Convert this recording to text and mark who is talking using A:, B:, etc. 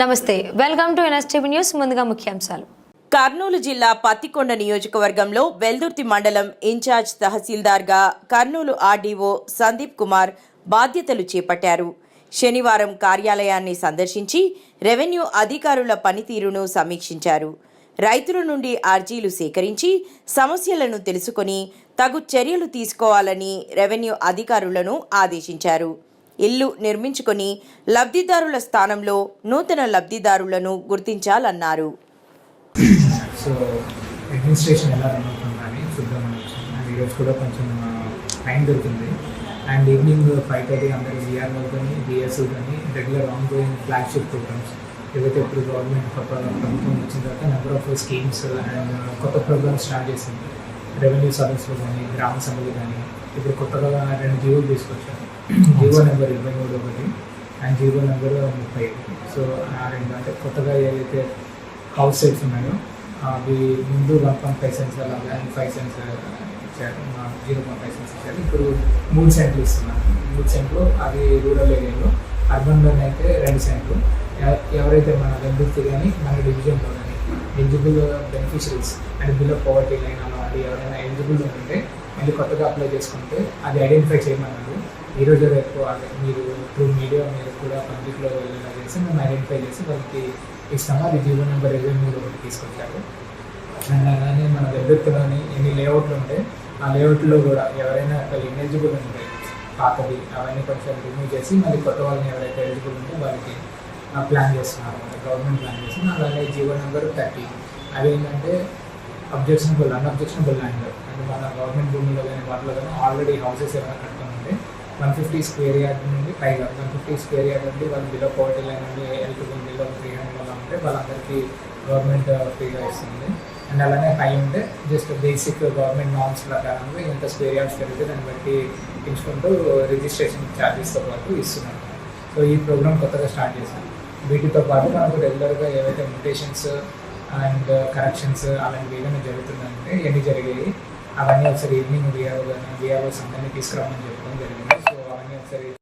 A: నమస్తే welcome to NSTV news ముందుగా ముఖ్యాంశాలు.
B: కర్నూలు జిల్లా పత్తికొండ నియోజకవర్గంలో వెల్దుర్తి మండలం ఇన్ఛార్జ్ తహసీల్దార్గా కర్నూలు ఆర్డీఓ సందీప్ కుమార్ బాధ్యతలు చేపట్టారు. శనివారం కార్యాలయాన్ని సందర్శించి రెవెన్యూ అధికారుల పనితీరును సమీక్షించారు. రైతుల నుండి అర్జీలు సేకరించి సమస్యలను తెలుసుకొని తగు చర్యలు తీసుకోవాలని రెవెన్యూ అధికారులను ఆదేశించారు. ఇల్లు నిర్మించుకొని లబ్ధిదారుల స్థానంలో నూతన లబ్ధిదారులను గుర్తించాలన్నారు.
C: సో అడ్మినిస్ట్రేషన్ ఎలా రన్ అవుతుందని అండ్ ఈరోజు కూడా కొంచెం టైం దొరికింది అండ్ ఈవినింగ్ ఫైవ్ థర్టీ అందరూ విఆర్ఓ కానీ బిఎస్ఓ కానీ regular ongoing flagship programmes ఏవైతే ఇప్పుడు గవర్నమెంట్ కొత్త ప్రభుత్వం వచ్చిన తర్వాత నెంబర్ ఆఫ్ స్కీమ్స్ అండ్ కొత్త ప్రోగ్రామ్స్ స్టార్ట్ చేసింది. రెవెన్యూ సర్వీస్లో కానీ గ్రామ సభలు కానీ ఇప్పుడు కొత్తగా రెండు జీవోలు తీసుకొచ్చారు. జీవో నెంబర్ ఇరవై మూడు ఒకటి అండ్ జీవో నెంబర్ ముప్పై సో ఆ రెండు అంటే కొత్తగా ఏవైతే హౌస్ సెట్స్ ఉన్నాయో అవి ముందు వన్ పాయింట్ ఫైవ్ సెంట్స్ అలాగే ఫైవ్ సెంట్స్ ఇచ్చారు. జీరో పాయింట్ ఫైవ్ సెంట్స్ ఇచ్చారు. ఇప్పుడు మూడు సెంట్లు ఇస్తున్నారు. మూడు సెంట్లు అది రూరల్ ఏరియాలో అర్బన్లోనే అయితే రెండు సెంట్లు ఎవరైతే మన వెందుర్తి కానీ మన డివిజన్లో కానీ eligible beneficiaries and below poverty line అలాంటి ఎవరైనా ఎలిజిబుల్ ఉంటే మళ్ళీ కొత్తగా అప్లై చేసుకుంటే అది ఐడెంటిఫై చేయమన్నారు. ఈ రేపు మీరు త్రూ మీడియా మీరు కూడా పబ్లిక్లో వెళ్ళేలా చేసి మేము ఐడెంటిఫై చేసి వాళ్ళకి ఇస్తాము. అది జీవో నెంబర్ ఇరవై మూడు ఒకటి తీసుకొచ్చారు. అండ్ అలానే మన వెబ్బెత్తులోని ఎన్ని లేఅవుట్లు ఉంటాయి ఆ లేఅవుట్లో కూడా ఎవరైనా అసలు ఎలిజిబుల్ ఉంటాయి పాతది అవన్నీ కొంచెం రిమూవ్ చేసి మళ్ళీ కొత్త వాళ్ళని ఎవరైతే ఎలిజిబుల్ ఉంటే వాళ్ళకి ప్లాన్ చేస్తున్నారు. గవర్నమెంట్ ప్లాన్ చేస్తుంది. అలాగే జీవో నెంబర్ థర్టీ. అవి ఏంటంటే అబ్జెక్షనబుల్ అన్అబ్జెక్షనబుల్ ల్యాండ్ అంటే మన గవర్నమెంట్ భూమిలో కానీ వాటిలో కానీ ఆల్రెడీ హౌసెస్ ఏమైనా కట్టుకుంటే వన్ ఫిఫ్టీ స్క్వేర్ యార్డ్ నుండి పైగా వన్ ఫిఫ్టీ స్క్వేర్ యార్డ్ నుండి వాళ్ళు బిలో పవర్టీ లైన్ నుండి ఎలిజిబుల్ బిలో త్రీ హండ్రెడ్ అలా ఉంటే వాళ్ళందరికీ గవర్నమెంట్ uh, ఫ్రీగా ఇస్తుంది. అండ్ అలానే హై ఉంటే జస్ట్ బేసిక్ గవర్నమెంట్ నామ్స్ ప్రకారంగా ఎంత స్క్వేర్ యార్డ్స్ పెరిగితే దాన్ని బట్టి పెంచుకుంటూ రిజిస్ట్రేషన్ ఛార్జెస్తో పాటు ఇస్తున్నారు. సో ఈ ప్రోగ్రామ్ కొత్తగా స్టార్ట్ చేశాను వీటితో పాటు మనకు రెగ్యులర్గా ఏవైతే మ్యూటేషన్స్ అండ్ కరెక్షన్స్ అలాంటివి ఏదైనా జరుగుతుందంటే ఎన్ని జరిగాయి అవన్నీ ఒకసారి ఈవినింగ్ విఆర్ఓ కానీ విఆర్ఓస్ అందరినీ తీసుకురామని చెప్పడం జరిగింది. ఒకసారి